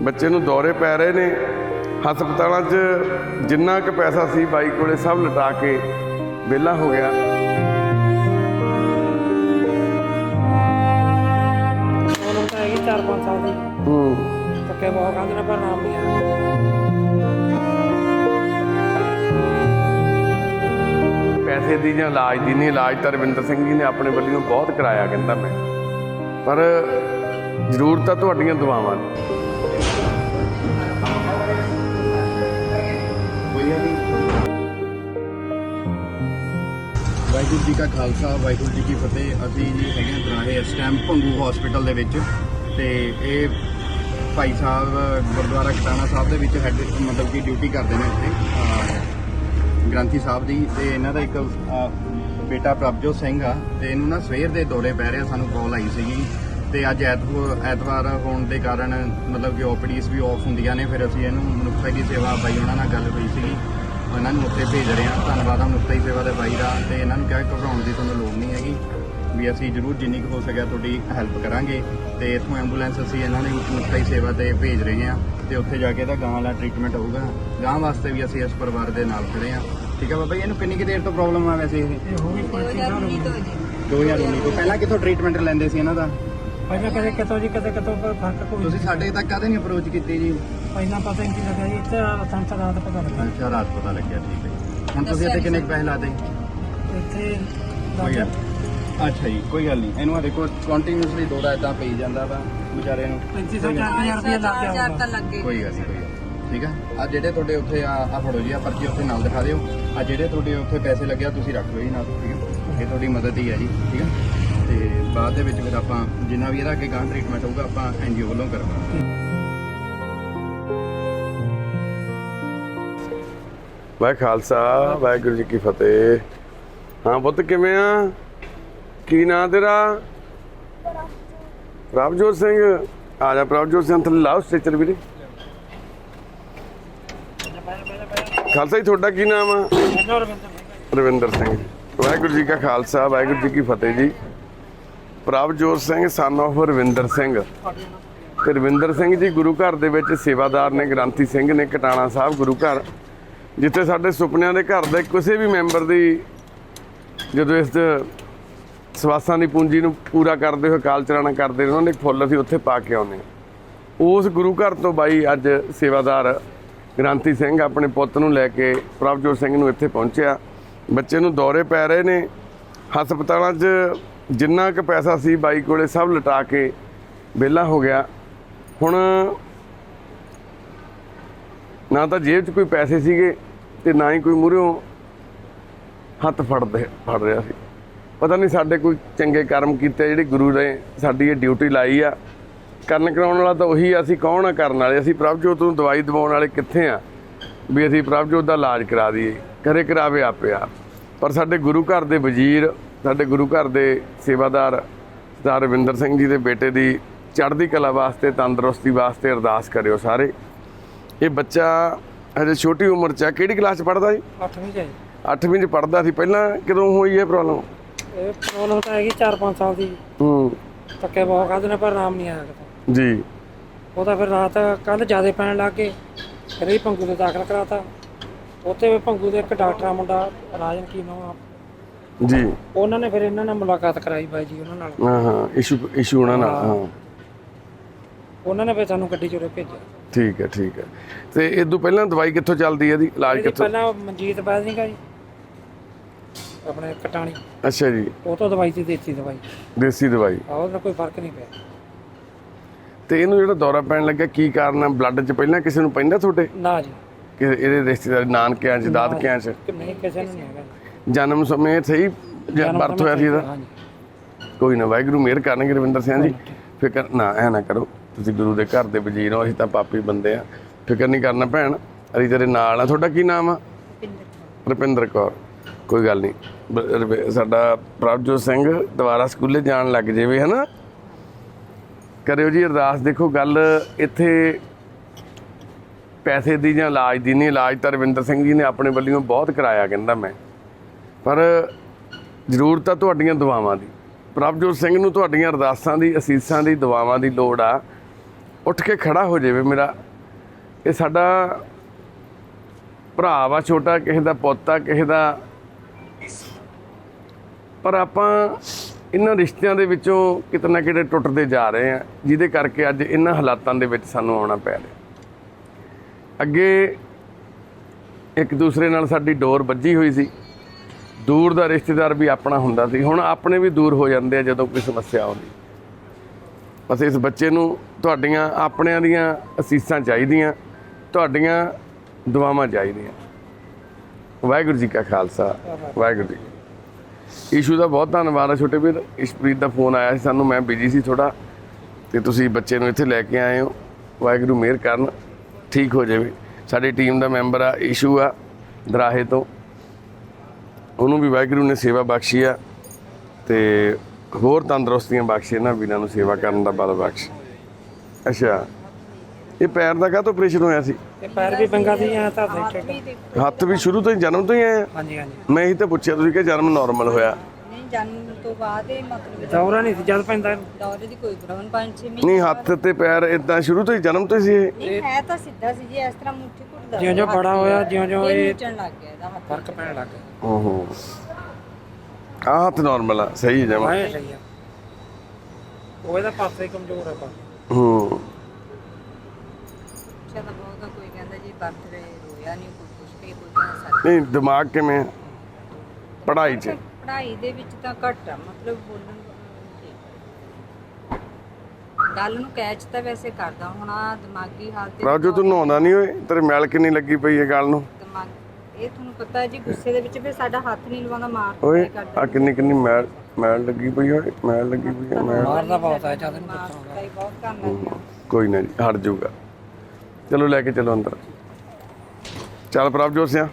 ਬੱਚੇ ਨੂੰ ਦੌਰੇ ਪੈ ਰਹੇ ਨੇ। ਹਸਪਤਾਲਾਂ 'ਚ ਜਿੰਨਾ ਕੁ ਪੈਸਾ ਸੀ ਬਾਈ ਕੋਲੇ ਸਭ ਲਟਾ ਕੇ ਵਿਹਲਾ ਹੋ ਗਿਆ। ਉਹਨਾਂ ਤਾਂ ਹੈਗੀ 4-5 ਸਾਲ ਦੀ। ਹੂੰ। ਧੱਕੇ ਬਹੁਤ ਖਾਂਦੇ ਨੇ ਪਰ ਨਾਮ ਨਹੀਂ ਆਇਆ ਪੈਸੇ ਦੀ ਜਾਂ ਇਲਾਜ ਦੀ ਨਹੀਂ ਇਲਾਜ ਤਾਂ ਰਵਿੰਦਰ ਸਿੰਘ ਜੀ ਨੇ ਆਪਣੇ ਵੱਲੋਂ ਬਹੁਤ ਕਰਾਇਆ ਕਹਿੰਦਾ ਮੈਂ। ਪਰ ਜ਼ਰੂਰ ਤਾਂ ਤੁਹਾਡੀਆਂ ਦੁਆਵਾਂ ਨੇ। ਵਾਹਿਗੁਰੂ ਜੀ ਕਾ ਖਾਲਸਾ, ਵਾਹਿਗੁਰੂ ਜੀ ਕੀ ਫਤਿਹ। ਅਸੀਂ ਜੀ ਹੈਗੇ ਹਾਂ ਦਰਾਹੇ ਇਸ ਟਾਈਮ ਭੰਗੂ ਹਸਪੀਟਲ ਦੇ ਵਿੱਚ ਤੇ ਇਹ ਭਾਈ ਸਾਹਿਬ ਗੁਰਦੁਆਰਾ ਕਟਾਣਾ ਸਾਹਿਬ ਦੇ ਵਿੱਚ ਹੈਡ ਮਤਲਬ ਕਿ ਡਿਊਟੀ ਕਰਦੇ ਨੇ ਇੱਥੇ ਗ੍ਰੰਥੀ ਸਾਹਿਬ ਦੀ। ਤੇ ਇਹਨਾਂ ਦਾ ਇੱਕ ਬੇਟਾ ਪ੍ਰਭਜੋਤ ਸਿੰਘ ਆ। ਤੇ ਇਹਨੂੰ ਨਾ ਸਵੇਰ ਦੇ ਦੌਰੇ ਪੈ ਰਹੇ ਸਾਨੂੰ ਕਾਲ ਆਈ ਸੀਗੀ। ਤੇ ਅੱਜ ਐਤਵਾਰ ਐਤਵਾਰ ਹੋਣ ਦੇ ਕਾਰਨ ਮਤਲਬ ਕਿ ਓਪੀਡੀਜ਼ ਵੀ ਆਫ ਹੁੰਦੀਆਂ ਨੇ ਫਿਰ ਅਸੀਂ ਇਹਨੂੰ ਮਨੁੱਖਤਾ ਦੀ ਸੇਵਾ ਬਾਈ ਉਹਨਾਂ ਨਾਲ ਗੱਲ ਹੋਈ ਸੀਗੀ। ਉਹਨਾਂ ਨੂੰ ਉੱਥੇ ਭੇਜ ਰਹੇ ਹਾਂ। ਧੰਨਵਾਦ ਆ ਮਨੁੱਖਤਾ ਦੀ ਸੇਵਾ ਦੇ ਬਾਈ ਦਾ ਤੇ ਇਹਨਾਂ ਨੂੰ ਕਿਹਾ ਘਬਰਾਉਣ ਦੀ ਤੁਹਾਨੂੰ ਲੋੜ ਨਹੀਂ ਹੈਗੀ। ਵੀ ਅਸੀਂ ਜ਼ਰੂਰ ਜਿੰਨੀ ਕੁ ਹੋ ਸਕਿਆ ਤੁਹਾਡੀ ਹੈਲਪ ਕਰਾਂਗੇ ਤੇ ਇਥੋਂ ਐਂਬੂਲੈਂਸ ਅਸੀਂ ਇਹਨਾਂ ਦੀ ਮਨੁੱਖਤਾ ਦੀ ਸੇਵਾ ਤੇ ਭੇਜ ਰਹੇ ਹਾਂ ਤੇ ਉੱਥੇ ਜਾ ਕੇ ਇਹਦਾ ਗਾਂ ਵਾਲਾ ਟ੍ਰੀਟਮੈਂਟ ਹੋਊਗਾ। ਗਾਂ ਵਾਸਤੇ ਵੀ ਅਸੀਂ ਇਸ ਪਰਿਵਾਰ ਦੇ ਨਾਲ ਖੜੇ ਹਾਂ। ਠੀਕ ਹੈ ਬਾਬਾ ਜੀ ਇਹਨੂੰ ਕਿੰਨੀ ਕੁ ਦੇਰ ਤੋਂ ਪ੍ਰੋਬਲਮ ਆ ਵੈਸੇ? ਇਹ ਹੋ ਗਈ 5 ਸਾਲ ਹੋ ਗਏ। 2019 ਤੋਂ। ਪਹਿਲਾਂ ਕਿੱਥੋਂ ਟ੍ਰੀਟਮੈਂਟ ਲੈਂਦੇ ਸੀ ਇਹਨਾਂ ਦਾ? ਪਹਿਲਾਂ ਕਦੇ ਕਿਤੋਂ ਜੀ ਕਦੇ ਕਿਤੋਂ ਪਰ ਫ਼ਰਕ ਕੋਈ ਤੁਸੀਂ ਸਾਡੇ ਤੱਕ ਕਾਹਦੇ ਨਹੀਂ ਅਪਰੋਚ ਕੀਤੀ ਜੀ? ਪਹਿਲਾਂ ਪਤਾ ਨਹੀਂ ਕੀ ਲੱਗਿਆ ਜੀ ਇੱਥੇ ਸੰਤ ਰਾਤ ਪਤਾ ਲੱਗਾ। ਅੱਛਾ ਰਾਤ ਪਤਾ ਲੱਗਿਆ ਠੀਕ ਹੈ ਜੀ। ਹੁਣ ਤੁਸੀਂ ਇੱਥੇ ਕਿੰਨੇ ਕੁ ਪੈਸੇ ਲਾਦੇ ਇੱਥੇ ਕੋਈ ਗੱਲ ਅੱਛਾ ਜੀ ਕੋਈ ਗੱਲ ਨਹੀਂ। ਇਹਨੂੰ ਆ ਦੇਖੋ ਕੰਟੀਨਿਊਸਲੀ ਦੋੜਾ ਇਦਾਂ ਪਈ ਜਾਂਦਾ ਵਾ ਵਿਚਾਰੇ ਨੂੰ। 3500 4000 ਰੁਪਏ ਲੱਗ ਗਿਆ ਹੋਊਗਾ। ਲੱਗੇ। ਕੋਈ ਗੱਲ ਨਹੀਂ ਕੋਈ ਗੱਲ ਨੀ। ਠੀਕ ਆ? ਆ ਜਿਹੜੇ ਤੁਹਾਡੇ ਉੱਥੇ ਆ ਆ ਫੜੋ ਜੀ ਆ ਪਰਚੀ ਉੱਥੇ ਨਾਲ ਦਿਖਾ ਦਿਓ। ਆ ਜਿਹੜੇ ਤੁਹਾਡੇ ਉੱਥੇ ਪੈਸੇ ਲੱਗਿਆ ਤੁਸੀਂ ਰੱਖ ਲਓ ਜੀ ਨਾਲ ਠੀਕ ਹੈ ਇਹ ਤੁਹਾਡੀ ਮਦਦ ਹੀ ਹੈ ਜੀ ਠੀਕ ਹੈ ਤੇ ਬਾਅਦ ਦੇ ਵਿੱਚ ਫਿਰ ਆਪਾਂ ਜਿੰਨਾ ਵੀ ਇਹਦਾ ਅੱਗੇ ਗਾਂ ਟ੍ਰੀਟਮੈਂਟ ਹੋਊਗਾ ਆਪਾਂ ਐਨਜੀਓ ਵੱਲੋਂ ਕਰਵਾਵਾਂਗੇ ਵਾਹਿ ਖਾਲਸਾ ਵਾਹਿਗੁਰੂ ਜੀ ਕੀ ਫਤਿਹ। ਹਾਂ ਪੁੱਤ ਕਿਵੇਂ ਆ? ਕੀ ਨਾਂ ਤੇਰਾ? ਪ੍ਰਭਜੋਤ ਸਿੰਘ। ਆ ਜਾ ਪ੍ਰਭਜੋਤ ਸਿੰਘ ਥੱਲੇ ਲਾਓ ਸਟ੍ਰੈਚਰ ਵੀਰੇ। ਖਾਲਸਾ ਜੀ ਤੁਹਾਡਾ ਕੀ ਨਾਮ ਆ? ਇਹਨਾਂ ਰਵਿੰਦਰ ਸਿੰਘ। ਰਵਿੰਦਰ ਸਿੰਘ। ਵਾਹਿਗੁਰੂ ਜੀ ਕਾ ਖਾਲਸਾ ਵਾਹਿਗੁਰੂ ਜੀ ਕੀ ਫਤਿਹ ਜੀ। ਪ੍ਰਭਜੋਤ ਸਿੰਘ ਸਨ of ਰਵਿੰਦਰ ਸਿੰਘ। ਤੇ ਰਵਿੰਦਰ ਸਿੰਘ ਜੀ ਗੁਰੂ ਘਰ ਦੇ ਵਿੱਚ ਸੇਵਾਦਾਰ ਨੇ, ਗ੍ਰੰਥੀ ਸਿੰਘ ਨੇ, ਕਟਾਣਾ ਸਾਹਿਬ ਗੁਰੂ ਘਰ। ਜਿੱਥੇ ਸਾਡੇ ਸੁਪਨਿਆਂ ਦੇ ਘਰ ਦੇ ਕਿਸੇ ਵੀ ਮੈਂਬਰ ਦੀ ਜਦੋਂ ਇਸ ਸਵਾਸਾਂ ਦੀ ਪੂੰਜੀ ਨੂੰ ਪੂਰਾ ਕਰਦੇ ਹੋਏ ਕਾਲ ਚਲਾਣਾ ਕਰਦੇ ਨੇ, ਉਹਨਾਂ ਨੇ ਫੁੱਲ ਅਸੀਂ ਉੱਥੇ ਪਾ ਕੇ ਆਉਂਦੇ ਹਾਂ। ਉਸ ਗੁਰੂ ਘਰ ਤੋਂ ਬਾਈ ਅੱਜ ਸੇਵਾਦਾਰ ਗ੍ਰਾਂਤੀ ਸਿੰਘ ਆਪਣੇ ਪੁੱਤ ਨੂੰ ਲੈ ਕੇ ਪ੍ਰਭਜੋਤ ਸਿੰਘ ਨੂੰ ਇੱਥੇ ਪਹੁੰਚਿਆ। ਬੱਚੇ ਨੂੰ ਦੌਰੇ ਪੈ ਰਹੇ ਨੇ। ਹਸਪਤਾਲਾਂ 'ਚ ਜਿੰਨਾ ਕੁ ਪੈਸਾ ਸੀ ਬਾਈ ਕੋਲੇ ਸਭ ਲਟਾ ਕੇ ਵਿਹਲਾ ਹੋ ਗਿਆ। ਹੁਣ ਨਾ ਤਾਂ ਜੇਬ 'ਚ ਕੋਈ ਪੈਸੇ ਸੀਗੇ ਤੇ ਨਾ ਹੀ ਕੋਈ ਮੂਹਰਿਓਂ ਹੱਥ ਫੜਦੇ ਫੜ ਰਿਹਾ ਸੀ। ਪਤਾ ਨਹੀਂ ਸਾਡੇ ਕੋਈ ਚੰਗੇ ਕਰਮ ਕੀਤੇ ਜਿਹੜੇ ਗੁਰੂ ਨੇ ਸਾਡੀ ਇਹ ਡਿਊਟੀ ਲਾਈ ਆ। ਕਰਨ ਕਰਾਉਣ ਵਾਲਾ ਤਾਂ ਉਹੀ ਆ, ਅਸੀਂ ਕੌਣ ਆ ਕਰਨ ਵਾਲੇ? ਅਸੀਂ ਪ੍ਰਭਜੋਤ ਨੂੰ ਦਵਾਈ ਦਿਵਾਉਣ ਵਾਲੇ ਕਿੱਥੇ ਆ? ਵੀ ਅਸੀਂ ਪ੍ਰਭਜੋਤ ਦਾ ਇਲਾਜ ਕਰਾ ਦਈਏ ਕਰੇ ਕਰਾਵੇ ਆਪੇ ਆਪ। ਪਰ ਸਾਡੇ ਗੁਰੂ ਘਰ ਦੇ ਵਜ਼ੀਰ ਸਾਡੇ ਗੁਰੂ ਘਰ ਦੇ ਸੇਵਾਦਾਰ ਸਰਦਾਰ ਰਵਿੰਦਰ ਸਿੰਘ ਜੀ ਦੇ ਬੇਟੇ ਦੀ ਚੜ੍ਹਦੀ ਕਲਾ ਵਾਸਤੇ ਤੰਦਰੁਸਤੀ ਵਾਸਤੇ ਅਰਦਾਸ ਕਰਿਓ ਸਾਰੇ। ਇਹ ਬੱਚਾ ਹਜੇ ਛੋਟੀ ਉਮਰ 'ਚ ਆ। ਕਿਹੜੀ ਕਲਾਸ 'ਚ ਪੜ੍ਹਦਾ ਜੀ? 8ਵੀਂ ਚ ਹੈ ਜੀ। 8ਵੀਂ 'ਚ ਪੜ੍ਹਦਾ ਸੀ। ਪਹਿਲਾਂ ਕਦੋਂ ਹੋਈ ਇਹ ਪ੍ਰੋਬਲਮ ਇਹ ਪ੍ਰੋਬਲਮ ਤਾਂ ਹੈਗੀ 4-5 ਸਾਲ ਦੀ। ਹੂੰ। ਧੱਕੇ ਬਹੁਤ ਖਾਂਦੇ ਨੇ ਪਰ ਨਾਮ ਨਹੀਂ ਆਇਆ ਜੀ। ਉਹ ਤਾਂ ਫਿਰ ਰਾਤ ਕੱਲ ਜ਼ਿਆਦਾ ਪੈਣ ਲੱਗ ਗਏ। ਫਿਰ ਇਹ ਭੰਗੂ ਦੇ ਦਾਖਲ ਕਰਾਤਾ। ਉੱਥੇ ਵੀ ਭੰਗੂ ਦੇ ਇੱਕ ਡਾਕਟਰ ਆ ਮੁੰਡਾ ਰਾਜਨ ਕੀ ਨਾਮ ਆ? ਜੀ। ਉਹਨਾਂ ਨੇ ਫਿਰ ਇਹਨਾਂ ਨਾਲ ਮੁਲਾਕਾਤ ਕਰਾਈ ਬਾਈ ਜੀ ਉਹਨਾਂ ਨਾਲ। ਹਾਂ ਹਾਂ ਇਸ਼ੂ ਇਸ਼ੂ ਉਹਨਾਂ ਨਾਲ ਹਾਂ। ਉਹਨਾਂ ਨੇ ਫਿਰ ਸਾਨੂੰ ਗੱਡੀ ਚੋਰੇ ਭੇਜਿਆ। ਠੀਕ ਹੈ ਠੀਕ ਹੈ। ਤੇ ਇਹ ਤੋਂ ਪਹਿਲਾਂ ਦਵਾਈ ਕਿੱਥੋਂ ਚੱਲਦੀ ਹੈ ਇਹਦੀ? ਇਲਾਜ ਕਿੱਥੋਂ? ਪਹਿਲਾਂ ਮਨਜੀਤ ਬੈਦ ਸੀਗਾ ਜੀ। ਆਪਣੇ ਕਟਾਣੀ। ਅੱਛਾ ਜੀ। ਉਹ ਤੋਂ ਦਵਾਈ ਸੀ ਦੇਸੀ ਦਵਾਈ। ਦੇਸੀ ਦਵਾਈ। ਆ ਉਹਦਾ ਕੋਈ ਫ਼ਰਕ ਨਹੀਂ ਪਿਆ। ਤੇ ਇਹਨੂੰ ਜਿਹੜਾ ਦੌਰਾ ਪੈਣ ਲੱਗਾ ਕੀ ਕਾਰਨ ਹੈ ਬਲੱਡ 'ਚ ਪਹਿਲਾਂ ਕਿਸੇ ਨੂੰ ਪੈਂਦਾ ਤੁਹਾਡੇ? ਨਾ ਜੀ। ਕਿ ਇਹਦੇ ਰਿਸ਼ਤੇਦਾਰ ਨਾਨਕਿਆਂ 'ਚ ਦਾਦਕਿਆਂ 'ਚ। ਕਿ ਨਹੀਂ ਕਿਸੇ ਨੂੰ ਨਹੀਂ ਹੈਗਾ। ਜਨਮ ਸਮੇਂ ਸਹੀ ਜਨਮ ਬਰਥ ਹੋਇਆ ਸੀ ਇਹਦਾ। ਹਾਂਜੀ। ਕੋਈ ਨਾ ਵਾਹਿਗੁਰੂ ਮਿਹਰ ਕਰਨਗੇ ਰਵਿੰਦਰ ਸਿੰਘ ਜੀ। ਫਿਕਰ ਨਾ ਐ ਨਾ ਕਰੋ। ਤੁਸੀਂ ਗੁਰੂ ਦੇ ਘਰ ਦੇ ਵਜ਼ੀਰ ਹੋ ਅਸੀਂ ਤਾਂ ਪਾਪੀ ਬੰਦੇ ਆ। ਫਿਕਰ ਨਹੀਂ ਕਰਨਾ ਭੈਣ ਅਸੀਂ ਤੇਰੇ ਨਾਲ ਆ। ਤੁਹਾਡਾ ਕੀ ਨਾਮ ਆ? ਰੁਪਿੰਦਰ ਕੌਰ। ਕੋਈ ਗੱਲ ਨਹੀਂ। ਬ- ਰੁਪਿ- ਸਾਡਾ ਪ੍ਰਭਜੋਤ ਸਿੰਘ ਦੁਬਾਰਾ ਸਕੂਲੇ ਜਾਣ ਲੱਗ ਜਾਵੇ ਹਨਾ? ਕਰਿਓ ਜੀ ਅਰਦਾਸ। ਦੇਖੋ ਗੱਲ ਇੱਥੇ ਪੈਸੇ ਦੀ ਜਾਂ ਇਲਾਜ ਦੀ ਨਹੀਂ, ਇਲਾਜ ਤਾਂ ਰਵਿੰਦਰ ਸਿੰਘ ਜੀ ਨੇ ਆਪਣੇ ਵੱਲੋਂ ਬਹੁਤ ਕਰਾਇਆ, ਕਹਿੰਦਾ ਮੈਂ। ਪਰ ਜ਼ਰੂਰਤ ਆ ਤੁਹਾਡੀਆਂ ਦੁਆਵਾਂ ਦੀ। ਪ੍ਰਭਜੋਤ ਸਿੰਘ ਨੂੰ ਤੁਹਾਡੀਆਂ ਅਰਦਾਸਾਂ ਦੀ, ਅਸੀਸਾਂ ਦੀ, ਦੁਆਵਾਂ ਦੀ ਲੋੜ ਆ। ਉੱਠ ਕੇ ਖੜਾ ਹੋ ਜਾਵੇ ਮੇਰਾ। ਇਹ ਸਾਡਾ ਭਰਾ ਵਾ, ਛੋਟਾ, ਕਿਸੇ ਦਾ ਪੁੱਤ ਆ, ਕਿਸੇ ਦਾ ਪਰ ਆਪਾਂ ਇਹਨਾਂ ਰਿਸ਼ਤਿਆਂ ਦੇ ਵਿੱਚੋਂ ਕਿਤੇ ਨਾ ਕਿਤੇ ਟੁੱਟਦੇ ਜਾ ਰਹੇ ਆ, ਜਿਹਦੇ ਕਰਕੇ ਅੱਜ ਇਹਨਾਂ ਹਾਲਾਤਾਂ ਦੇ ਵਿੱਚ ਸਾਨੂੰ ਆਉਣਾ ਪੈ ਰਿਹਾ। ਅੱਗੇ ਇੱਕ ਦੂਸਰੇ ਨਾਲ ਸਾਡੀ ਡੋਰ ਵੱਜੀ ਹੋਈ ਸੀ। ਦੂਰ ਦਾ ਰਿਸ਼ਤੇਦਾਰ ਵੀ ਆਪਣਾ ਹੁੰਦਾ ਸੀ। ਹੁਣ ਆਪਣੇ ਵੀ ਦੂਰ ਹੋ ਜਾਂਦੇ ਆ ਜਦੋਂ ਕੋਈ ਸਮੱਸਿਆ ਆਉਂਦੀ। ਬਸ ਇਸ ਬੱਚੇ ਨੂੰ ਤੁਹਾਡੀਆਂ ਆਪਣਿਆਂ ਦੀਆਂ ਅਸੀਸਾਂ ਚਾਹੀਦੀਆਂ, ਤੁਹਾਡੀਆਂ ਦੁਆਵਾਂ ਚਾਹੀਦੀਆਂ। ਵਾਹਿਗੁਰੂ ਜੀ ਕਾ ਖਾਲਸਾ, ਵਾਹਿਗੁਰੂ ਜੀ ਕੀ ਈਸ਼ੂ ਦਾ ਬਹੁਤ ਧੰਨਵਾਦ ਆ ਛੋਟੇ ਵੀਰ। ਇਸ਼ਪ੍ਰੀਤ ਦਾ ਫੋਨ ਆਇਆ ਸੀ ਸਾਨੂੰ, ਮੈਂ ਬਿਜ਼ੀ ਸੀ ਥੋੜਾ ਤੇ ਤੁਸੀਂ ਬੱਚੇ ਨੂੰ ਇੱਥੇ ਲੈ ਕੇ ਆਏ ਹੋ। ਵਾਹਿਗੁਰੂ ਮਿਹਰ ਕਰਨ। ਠੀਕ ਹੋ ਜਾਵੇ। ਸਾਡੀ ਟੀਮ ਦਾ ਮੈਂਬਰ ਆ ਈਸ਼ੂ ਆ ਦਰਾਹੇ ਤੋਂ। ਉਹਨੂੰ ਵੀ ਵਾਹਿਗੁਰੂ ਨੇ ਸੇਵਾ ਬਖਸ਼ੀ ਆ ਤੇ ਹੋਰ ਤੰਦਰੁਸਤੀਆਂ ਬਖਸ਼ੇ ਇਹਨਾਂ ਵੀਰਾਂ ਨੂੰ ਸੇਵਾ ਕਰਨ ਦਾ ਬਲ ਬਖਸ਼। ਅੱਛਾ ਇਹ ਪੈਰ ਦਾ ਕਾਹਤੋਂ ਆਪਰੇਸ਼ਨ ਹੋਇਆ ਸੀ? ਤੇ ਪੈਰ ਵੀ ਬੰਗਾ ਦੀ ਆ ਤਾਂ ਹੱਥ ਵੀ ਸ਼ੁਰੂ ਤੋਂ ਹੀ ਜਨਮ ਤੋਂ ਹੀ ਆਇਆ ਹਾਂਜੀ ਹਾਂਜੀ। ਮੈਂ ਇਹੀ ਤਾਂ ਪੁੱਛਿਆ ਤੁਸੀਂ ਕਿ ਜਨਮ ਨਾਰਮਲ ਹੋਇਆ। ਜਨਮ ਤੋਂ ਬਾਅਦ ਇਹ ਮਤਲਬ ਦੌਰਾ ਨਹੀਂ ਸੀ ਜਦ ਪੈਂਦਾ ਦੌਰੇ ਦੀ ਕੋਈ ਪ੍ਰੋਬਲਮ ਪੰਜ ਛੇ ਮਹੀਨੇ ਨਹੀਂ ਹੱਥ ਤੇ ਪੈਰ ਇਦਾਂ ਸ਼ੁਰੂ ਤੋਂ ਹੀ ਜਨਮ ਤੋਂ ਹੀ ਸੀ ਇਹ? ਨਹੀਂ ਹੈ ਤਾਂ ਸਿੱਧਾ ਸੀ ਜੀ ਇਸ ਤਰ੍ਹਾਂ ਮੁੱਠੀ ਘੁੱਟਦਾ ਜਿਉਂ ਜਿਉਂ ਬੜਾ ਹੋਇਆ ਜਿਉਂ ਜਿਉਂ ਇਹ ਚਣ ਲੱਗ ਗਿਆ ਇਹਦਾ ਹੱਥ। ਫ਼ਰਕ ਪੈਣ ਲੱਗ ਗਿਆ। ਓਹੋ। ਆਹ ਹੱਥ ਨਾਰਮਲ ਆ ਸਹੀ ਜਮਾ। ਵਾਏ ਸਹੀ ਆ। ਉਹ ਇਹਦਾ ਪਾਸੇ ਹੀ ਕਮਜ਼ੋਰ ਹੈ ਬਸ ਹੂੰ। ਅੱਛਾ ਤਾਂ ਬਹੁਤ ਆ, ਕੋਈ ਕਹਿੰਦਾ ਜੀ ਬਰਥਡੇ ਰੋਇਆ ਨਹੀਂ ਕੋਈ ਕੁਛ ਵੀ ਕੋਈ ਕਹਿੰਦਾ ਸੱਚ। ਨਹੀਂ ਦਿਮਾਗ ਕਿਵੇਂ? ਪੜ੍ਹਾਈ 'ਚ। ਪੜ੍ਹਾਈ ਦੇ ਵਿੱਚ ਤਾਂ ਘੱਟ ਆ ਮਤਲਬ ਬੋਲਣ। ਗੱਲ ਨੂੰ ਕੈਚ ਤਾਂ ਵੈਸੇ ਕਰਦਾ ਹੁਣ ਆਹ ਦਿਮਾਗੀ ਹਾਲਤ ਰਾਜੋ ਤੂੰ ਨਹਾਉਂਦਾ ਨਹੀਂ ਓਏ? ਤੇਰੇ ਮੈਲ ਕਿੰਨੀ ਲੱਗੀ ਪਈ ਹੈ ਗੱਲ ਨੂੰ? ਦਿਮਾਗ ਇਹ ਤੁਹਾਨੂੰ ਪਤਾ ਹੈ ਜੀ ਗੁੱਸੇ ਦੇ ਵਿੱਚ ਵੀ ਸਾਡਾ ਹੱਥ ਨਹੀਂ ਲਵਾਉਂਦਾ ਮਾਰ ਓਏ ਆ ਕਿੰਨੀ ਕਿੰਨੀ ਮੈਲ ਮੈਲ ਲੱਗੀ ਪਈ ਓਏ ਮੈਲ ਲੱਗੀ ਪਈ ਹੈ ਮੈਲ। ਮਾਰਦਾ ਬਹੁਤ ਹੈ ਜਦ ਨੂੰ ਮਾਰ ਦਾ ਹੀ ਬਹੁਤ ਕਰਨ ਗਿਆ ਕੋਈ ਨਾ ਜੀ ਹਟ ਜਾਊਗਾ ਚਲੋ ਲੈ ਕੇ ਚਲੋ ਅੰਦਰ। ਚੱਲ ਪ੍ਰਭਜੋਤ ਸਿਆ।